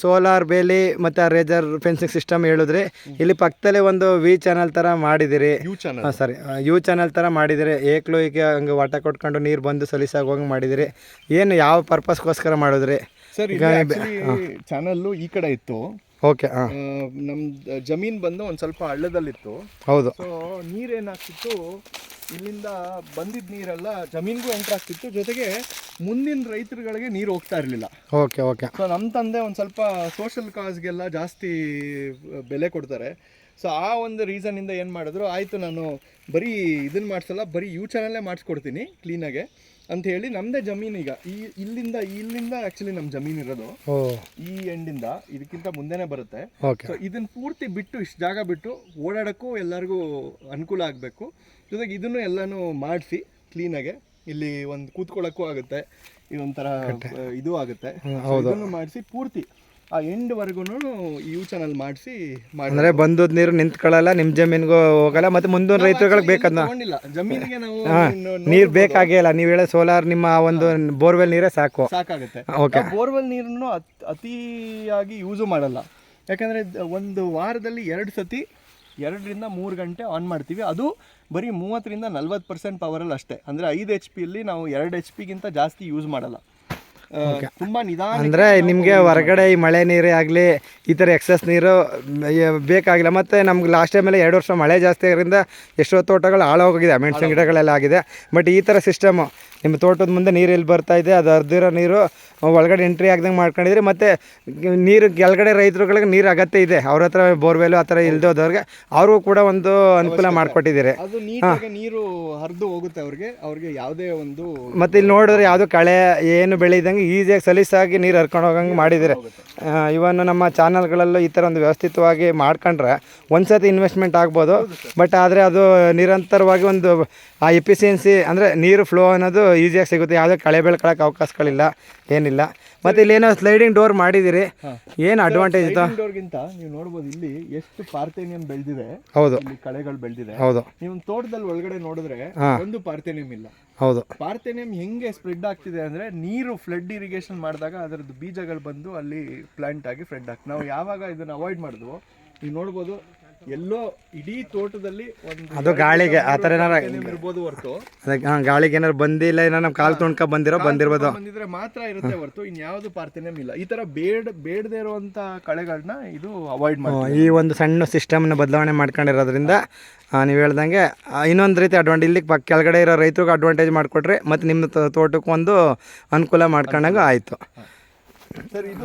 Solar ಬೇಲಿ ಮತ್ತು razor fencing system ಹೇಳಿದ್ರೆ ಇಲ್ಲಿ ಪಕ್ಕದಲ್ಲೇ ಒಂದು ವಿ ಚಾನಲ್ ಥರ ಮಾಡಿದಿರಿ. U channel sorry U channel ಥರ ಮಾಡಿದಿರಿ. ಏಕ್ಲು ಈಗ ಹಂಗೆ ವಾಟ ಕೊಟ್ಕೊಂಡು ನೀರು ಬಂದು ಸಲೀಸಾಗಿ ಹೋಗಂಗೆ ಮಾಡಿದಿರಿ. ಏನು ಯಾವ ಪರ್ಪಸ್ಗೋಸ್ಕರ ಮಾಡಿದ್ರಿ? ಸರ್ ಚಾನಲ್ಲು ಈ ಕಡೆ ಇತ್ತು. ಓಕೆ ನಮ್ಮ ಜಮೀನ್ ಬಂದು ಒಂದು ಸ್ವಲ್ಪ ಹಳ್ಳದಲ್ಲಿತ್ತು. ಹೌದು. ನೀರೇನಾಗ್ತಿತ್ತು ಇಲ್ಲಿಂದ ಬಂದಿದ್ದ ನೀರೆಲ್ಲ ಜಮೀನ್ಗೂ ಎಂಟ್ರಾಗ್ತಿತ್ತು ಆಗ್ತಿತ್ತು. ಜೊತೆಗೆ ಮುಂದಿನ ರೈತರುಗಳಿಗೆ ನೀರು ಹೋಗ್ತಾ ಇರಲಿಲ್ಲ. Okay okay. ಸೊ ನಮ್ಮ ತಂದೆ ಒಂದು ಸ್ವಲ್ಪ ಸೋಷಿಯಲ್ ಕಾಸ್ಗೆಲ್ಲ ಜಾಸ್ತಿ ಬೆಲೆ ಕೊಡ್ತಾರೆ. ಸೊ ಆ ಒಂದು ರೀಸನಿಂದ ಏನು ಮಾಡಿದ್ರು ಆಯಿತು ನಾನು ಬರೀ ಇದನ್ನು ಮಾಡಿಸಲ್ಲ ಬರೀ ಯೂ ಚಾನಲ್ಲೇ ಮಾಡಿಸ್ಕೊಡ್ತೀನಿ ಕ್ಲೀನಾಗೆ ಅಂತ ಹೇಳಿ ನಮ್ಮದೇ ಜಮೀನು ಈಗ. ಈ ಇಲ್ಲಿಂದ ಇಲ್ಲಿಂದ ಆ್ಯಕ್ಚುಲಿ ನಮ್ಮ ಜಮೀನು ಇರೋದು. ಈ ಎಂಡಿಂದ ಇದಕ್ಕಿಂತ ಮುಂದೆನೇ ಬರುತ್ತೆ. ಓಕೆ. ಸೊ ಇದನ್ನು ಪೂರ್ತಿ ಬಿಟ್ಟು ಇಷ್ಟು ಜಾಗ ಬಿಟ್ಟು ಓಡಾಡೋಕ್ಕೂ ಎಲ್ಲರಿಗೂ ಅನುಕೂಲ ಆಗಬೇಕು. ಜೊತೆಗೆ ಇದನ್ನು ಎಲ್ಲನೂ ಮಾಡಿಸಿ ಕ್ಲೀನಾಗೆ ಇಲ್ಲಿ ಒಂದು ಕೂತ್ಕೊಳ್ಳೋಕ್ಕೂ ಆಗುತ್ತೆ. ಇದೊಂಥರ ಇದು ಆಗುತ್ತೆ. ಅದನ್ನು ಇದನ್ನು ಮಾಡಿಸಿ ಪೂರ್ತಿ ಆ ಎಂಡ್ವರೆಗೂ ಯು ಚಾನಲ್ ಮಾಡಿಸಿ ಮಾಡಿ ಅಂದರೆ ಬಂದದ ನೀರು ನಿಂತ್ಕೊಳ್ಳಲ್ಲ ನಿಮ್ಮ ಜಮೀನಿಗೂ ಹೋಗಲ್ಲ ಮತ್ತೆ ಮುಂದಿನ ರೈತರುಗಳಿಗೆ ಬೇಕದ್ನ? ತಗೊಂಡಿಲ್ಲ. ಜಮೀನಿಗೆ ನಾವು ನೀರು ಬೇಕಾಗೇ ಇಲ್ಲ. ನೀವು ಹೇಳೋ ಸೋಲಾರ್ ನಿಮ್ಮ ಒಂದು ಬೋರ್ವೆಲ್ ನೀರೇ ಸಾಕು. ಸಾಕಾಗುತ್ತೆ. ಓಕೆ ಬೋರ್ವೆಲ್ ನೀರನ್ನು ಅತ್- ಅತಿಯಾಗಿ ಯೂಸು ಮಾಡಲ್ಲ. ಯಾಕಂದ್ರೆ ಒಂದು ವಾರದಲ್ಲಿ ಎರಡು ಸತಿ ಎರಡರಿಂದ ಮೂರು ಗಂಟೆ ಆನ್ ಮಾಡ್ತೀವಿ. ಅದು ಬರೀ ಮೂವತ್ತರಿಂದ ನಲ್ವತ್ತು ಪರ್ಸೆಂಟ್ ಪವರಲ್ಲಿ ಅಷ್ಟೇ. ಅಂದರೆ ಐದು ಎಚ್ ಪಿಯಲ್ಲಿ ನಾವು ಎರಡು ಎಚ್ ಪಿಗಿಂತ ಜಾಸ್ತಿ ಯೂಸ್ ಮಾಡಲ್ಲ. ತುಂಬ ನಿಧಾನ ಅಂದರೆ ನಿಮಗೆ ಹೊರಗಡೆ ಈ ಮಳೆ ನೀರೇ ಆಗಲಿ ಈ ಥರ ಎಕ್ಸಸ್ ನೀರು ಬೇಕಾಗಿಲ್ಲ. ಮತ್ತು ನಮ್ಗೆ ಲಾಸ್ಟ್ ಟೈಮಲ್ಲಿ ಎರಡು ವರ್ಷ ಮಳೆ ಜಾಸ್ತಿ ಆಗಿರೋದ್ರಿಂದ ಎಷ್ಟೋ ತೋಟಗಳು ಹಾಳಾಗೋಗಿದೆ. ಮೆಣಸಿನ ಗಿಡಗಳೆಲ್ಲ ಆಗಿದೆ. ಬಟ್ ಈ ಥರ ಸಿಸ್ಟಮು ನಿಮ್ಮ ತೋಟದ ಮುಂದೆ ನೀರು ಎಲ್ಲಿ ಬರ್ತಾ ಇದೆ ಅದು ಅರ್ಧಿರೋ ನೀರು ಒಳಗಡೆ ಎಂಟ್ರಿ ಆಗ್ದಂಗೆ ಮಾಡ್ಕೊಂಡಿದ್ರಿ ಮತ್ತು ನೀರು ಕೆಳಗಡೆ ರೈತರುಗಳಿಗೆ ನೀರು ಅಗತ್ಯ ಇದೆ. ಅವ್ರ ಹತ್ರ ಬೋರ್ವೆಲ್ ಆ ಥರ ಇಲ್ದೋದವ್ರಿಗೆ ಅವ್ರಿಗೂ ಕೂಡ ಒಂದು ಅನುಕೂಲ ಮಾಡಿಕೊಟ್ಟಿದ್ದೀರಿ. ನೀರು ಹರಿದು ಹೋಗುತ್ತೆ ಅವ್ರಿಗೆ ಅವ್ರಿಗೆ ಯಾವುದೇ ಒಂದು ಮತ್ತು ಇಲ್ಲಿ ನೋಡಿದ್ರೆ ಯಾವುದೋ ಕಳೆ ಏನು ಬೆಳೆದಂಗೆ ಈಸಿಯಾಗಿ ಸಲೀಸಾಗಿ ನೀರು ಹರ್ಕೊಂಡು ಹೋಗಂಗೆ ಮಾಡಿದ್ದೀರಿ. ಇವನ್ನು ನಮ್ಮ ಚಾನಲ್ಗಳಲ್ಲೂ ಈ ಥರ ಒಂದು ವ್ಯವಸ್ಥಿತವಾಗಿ ಮಾಡ್ಕೊಂಡ್ರೆ ಒಂದು ಸತಿ ಇನ್ವೆಸ್ಟ್ಮೆಂಟ್ ಆಗ್ಬೋದು ಬಟ್ ಆದರೆ ಅದು ನಿರಂತರವಾಗಿ ಒಂದು ಆ ಎಫಿಷಿಯನ್ಸಿ ಅಂದರೆ ನೀರು ಫ್ಲೋ ಅನ್ನೋದು ಈಸಿಯಾಗಿ ಸಿಗುತ್ತೆ. ಯಾವುದೇ ಕಳೆ ಬೆಳ್ಕೊಳಕ್ಕೆ ಅವಕಾಶಗಳಿಲ್ಲ ಏನಿಲ್ಲ. ಮತ್ತೆ ಇಲ್ಲಿ ಏನೋ ಸ್ಲೈಡಿಂಗ್ ಡೋರ್ ಮಾಡಿದಿರಿ ಏನು ಅಡ್ವಾಂಟೇಜ್ ಇತ್ತು ಡೋರ್ಗಿಂತ ನೀವು ನೋಡಬಹುದು ಇಲ್ಲಿ ಎಷ್ಟು ಪಾರ್ಥೇನಿಯಂ ಬೆಳೆದಿದೆ. ಹೌದು. ಇಲ್ಲಿ ಕಳೆಗಳು ಬೆಳೆದಿದೆ. ಹೌದು. ನೀವು ತೋಟದಲ್ಲಿ ಒಳಗಡೆ ನೋಡಿದ್ರೆ ಒಂದು ಪಾರ್ಥೇನಿಯಂ ಇಲ್ಲ. ಹೌದು. ಪಾರ್ಥೇನಿಯಂ ಹೆಂಗೆ ಸ್ಪ್ರೆಡ್ ಆಗ್ತಿದೆ ಅಂದ್ರೆ ನೀರು ಫ್ಲಡ್ ಇರಿಗೇಷನ್ ಮಾಡಿದಾಗ ಅದರದ್ದು ಬೀಜಗಳು ಬಂದು ಅಲ್ಲಿ ಪ್ಲಾಂಟ್ ಆಗಿ ಫ್ರೆಡ್ ಆಗ್ತದೆ. ನಾವು ಯಾವಾಗ ಇದನ್ನ ಅವಾಯ್ಡ್ ಮಾಡಿದ್ವು ನೀವು ನೋಡ್ಬೋದು ಎಲ್ಲೋ ಇಡೀ ತೋಟದಲ್ಲಿ ಒಂದು ಅದು ಗಾಳಿಗೆ ಆ ಥರ ಏನಾರ ಇರ್ಬೋದು ಹೊರತು. ಅದಕ್ಕೆ ಹಾಂ ಗಾಳಿಗೆ ಏನಾರು ಬಂದಿಲ್ಲ ಏನೋ ನಮ್ಮ ಕಾಲು ತುಣ್ಕ ಬಂದಿರೋ ಬಂದಿರ್ಬೋದು. ಬಂದಿದ್ರೆ ಮಾತ್ರ ಇರುತ್ತೆ ಹೊರತು ಇನ್ಯಾವುದು ಪಾರ್ಥೇನಿಯಂ ಇಲ್ಲ. ಈ ತರ ಬೇಡ ಬೇಡದೇ ಇರುವಂತ ಕಳೆಗಳನ್ನ ಇದು ಅವಾಯ್ಡ್ ಮಾಡಿ ಈ ಒಂದು ಸಣ್ಣ ಸಿಸ್ಟಮ್ನ ಬದಲಾವಣೆ ಮಾಡ್ಕೊಂಡಿರೋದ್ರಿಂದ ನೀವು ಹೇಳ್ದಂಗೆ ಇನ್ನೊಂದು ರೀತಿ ಅಡ್ವಾಂಟೇಜ್ ಇಲ್ಲಿ ಪಕ್ಕ ಕೆಳಗಡೆ ಇರೋ ರೈತರಿಗೆ ಅಡ್ವಾಂಟೇಜ್ ಮಾಡ್ಕೊಟ್ರಿ ಮತ್ತು ನಿಮ್ಮ ತೋಟಕ್ಕೊಂದು ತೋಟಕ್ಕೆ ಒಂದು ಅನುಕೂಲ ಮಾಡ್ಕೊಂಡಾಗ ಆಯಿತು. ಸರ್ ಇದು